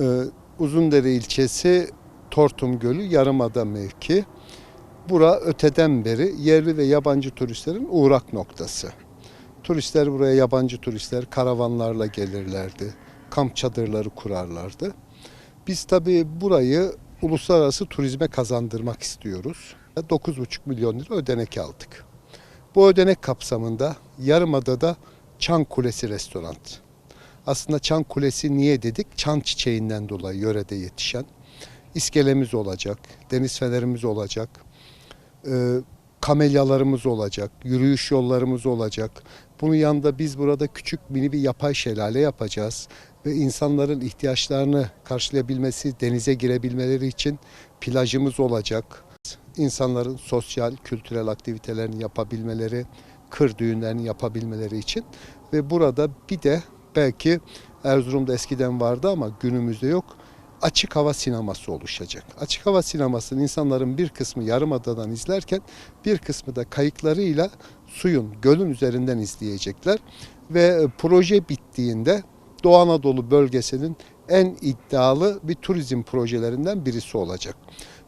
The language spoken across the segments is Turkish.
Ee, Uzundere ilçesi Tortum Gölü Yarımada mevki. Bura öteden beri yerli ve yabancı turistlerin uğrak noktası. Turistler buraya yabancı turistler karavanlarla gelirlerdi. Kamp çadırları kurarlardı. Biz tabii burayı uluslararası turizme kazandırmak istiyoruz. 9,5 milyon lira ödenek aldık. Bu ödenek kapsamında Yarımada'da Çan Kulesi restoran. Aslında Çan Kulesi niye dedik? Çan çiçeğinden dolayı yörede yetişen. İskelemiz olacak, deniz fenerimiz olacak, e, kamelyalarımız olacak, yürüyüş yollarımız olacak. Bunun yanında biz burada küçük mini bir yapay şelale yapacağız ve insanların ihtiyaçlarını karşılayabilmesi, denize girebilmeleri için plajımız olacak. İnsanların sosyal, kültürel aktivitelerini yapabilmeleri, kır düğünlerini yapabilmeleri için ve burada bir de belki Erzurum'da eskiden vardı ama günümüzde yok. Açık hava sineması oluşacak. Açık hava sinemasının insanların bir kısmı yarımadadan izlerken bir kısmı da kayıklarıyla suyun, gölün üzerinden izleyecekler. Ve e, proje bittiğinde Doğu Anadolu bölgesinin en iddialı bir turizm projelerinden birisi olacak.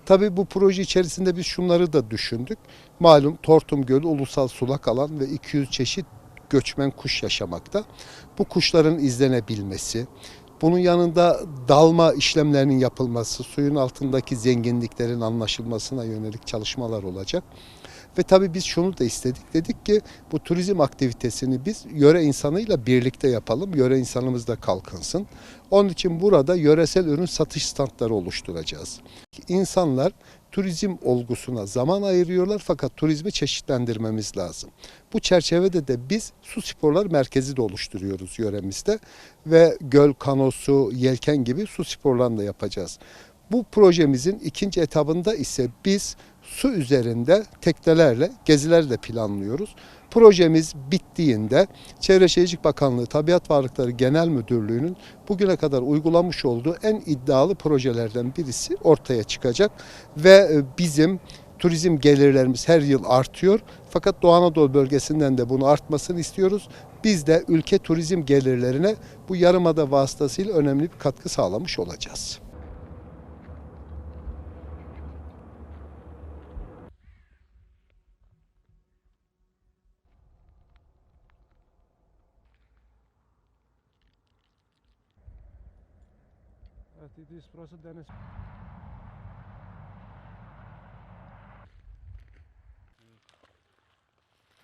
Tabii bu proje içerisinde biz şunları da düşündük. Malum Tortum Gölü ulusal sulak alan ve 200 çeşit göçmen kuş yaşamakta. Bu kuşların izlenebilmesi, bunun yanında dalma işlemlerinin yapılması, suyun altındaki zenginliklerin anlaşılmasına yönelik çalışmalar olacak. Ve tabii biz şunu da istedik. Dedik ki bu turizm aktivitesini biz yöre insanıyla birlikte yapalım. Yöre insanımız da kalkınsın. Onun için burada yöresel ürün satış standları oluşturacağız. İnsanlar turizm olgusuna zaman ayırıyorlar fakat turizmi çeşitlendirmemiz lazım. Bu çerçevede de biz su sporlar merkezi de oluşturuyoruz yöremizde ve göl kanosu, yelken gibi su sporlarını da yapacağız. Bu projemizin ikinci etabında ise biz su üzerinde teknelerle geziler de planlıyoruz. Projemiz bittiğinde Çevre Şehircilik Bakanlığı Tabiat Varlıkları Genel Müdürlüğü'nün bugüne kadar uygulamış olduğu en iddialı projelerden birisi ortaya çıkacak ve e, bizim turizm gelirlerimiz her yıl artıyor. Fakat Doğu Anadolu bölgesinden de bunu artmasını istiyoruz. Biz de ülke turizm gelirlerine bu yarımada vasıtasıyla önemli bir katkı sağlamış olacağız. Partito disposto da